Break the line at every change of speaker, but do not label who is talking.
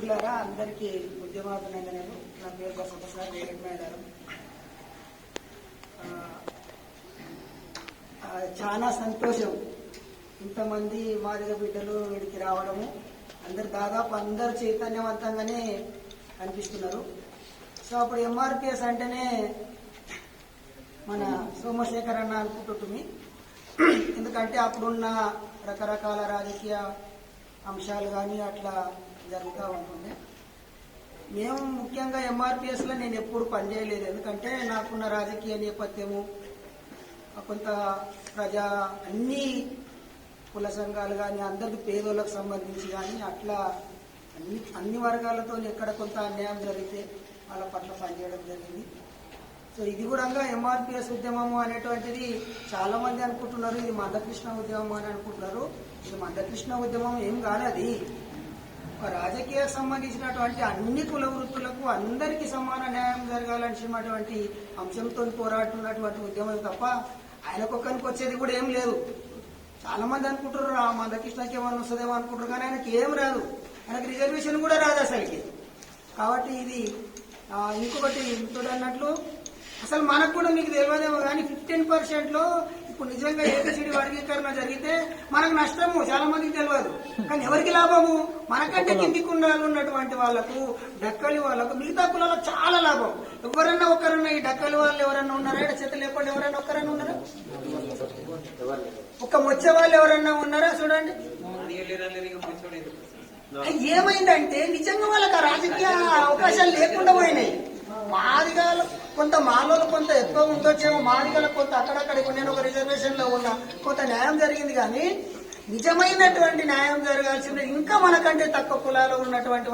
మిత్రులారా అందరికీ ఉద్యమాభినందనలు. నా పేరు బసవప్రసాద్ రేగడ్ చాలా సంతోషం ఇంతమంది మాదిగ బిడ్డలు వీడికి రావడము. అందరు దాదాపు అందరు చైతన్యవంతంగానే అనిపిస్తున్నారు సో అప్పుడు ఎంఆర్పిఎస్ అంటేనే మన సోమశేఖర్ అన్న అనుకుంటుంది ఎందుకంటే అప్పుడున్న రకరకాల రాజకీయ అంశాలు కానీ అట్లా జరుగుతూ ఉంటుంది. మేము ముఖ్యంగా ఎంఆర్పిఎస్లో నేను ఎప్పుడు పనిచేయలేదు. ఎందుకంటే నాకున్న రాజకీయ నేపథ్యము కొంత ప్రజా అన్ని కుల సంఘాలు కానీ అందరికి పేదోళ్ళకు సంబంధించి కానీ అట్లా అన్ని అన్ని వర్గాలతో ఎక్కడ కొంత అన్యాయం జరిగితే వాళ్ళ పట్ల పనిచేయడం జరిగింది. సో ఇది కూడా ఎంఆర్పిఎస్ ఉద్యమము అనేటువంటిది చాలా మంది అనుకుంటున్నారు. ఇది మందకృష్ణ ఉద్యమం అని అనుకుంటున్నారు. ఇది మందకృష్ణ ఉద్యమం ఏం కాదు అది. ఒక రాజకీయ సంబంధించినటువంటి అన్ని కుల వృత్తులకు అందరికీ సమాన న్యాయం జరగాలనేటువంటి అంశంతో పోరాడుతున్నటువంటి ఉద్యమం తప్ప ఆయనకొక్కరికి వచ్చేది కూడా ఏం లేదు. చాలా మంది అనుకుంటారు ఆ మందకృష్ణకి ఏమైనా వస్తుందేమో అనుకుంటారు కానీ ఆయనకి ఏం రాదు. ఆయనకు రిజర్వేషన్ కూడా రాదు అసలుకి. కాబట్టి ఇది ఇంకొకటి ఇంకోటి అన్నట్లు అసలు మనకు కూడా మీకు తెలియదేమో కానీ ఫిఫ్టీన్ పర్సెంట్లో ఇప్పుడు నిజంగా ఏబిసిడి వర్గీకరణ జరిగితే మనకు నష్టము? చాలా మందికి తెలియదు కానీ ఎవరికి లాభము? మనకంటే కింది కుండాలు ఉన్నటువంటి వాళ్ళకు డక్కలి వాళ్ళకు మిగతా కులాలకు చాలా లాభం. ఎవరన్నా ఒకరన్నా ఈ డక్కలి వాళ్ళు ఎవరన్నా ఉన్నారా? ఇక్కడ చెత్త లేకుండా ఎవరన్నా ఒక్కరన్నా ఉన్నారా? ఒక మొచ్చే వాళ్ళు ఎవరన్నా ఉన్నారా? చూడండి. ఏమైందంటే నిజంగా వాళ్ళకి ఆ రాజకీయ అవకాశాలు లేకుండా పోయినాయి. కొంత మాలోలు కొంత ఎక్కువ ఉండొచ్చేమో మాదిగలకు కొంత అక్కడక్కడ నేను ఒక రిజర్వేషన్లో ఉన్నా. కొంత న్యాయం జరిగింది కానీ నిజమైనటువంటి న్యాయం జరగాల్సింది ఇంకా మనకంటే తక్కువ కులాలు ఉన్నటువంటి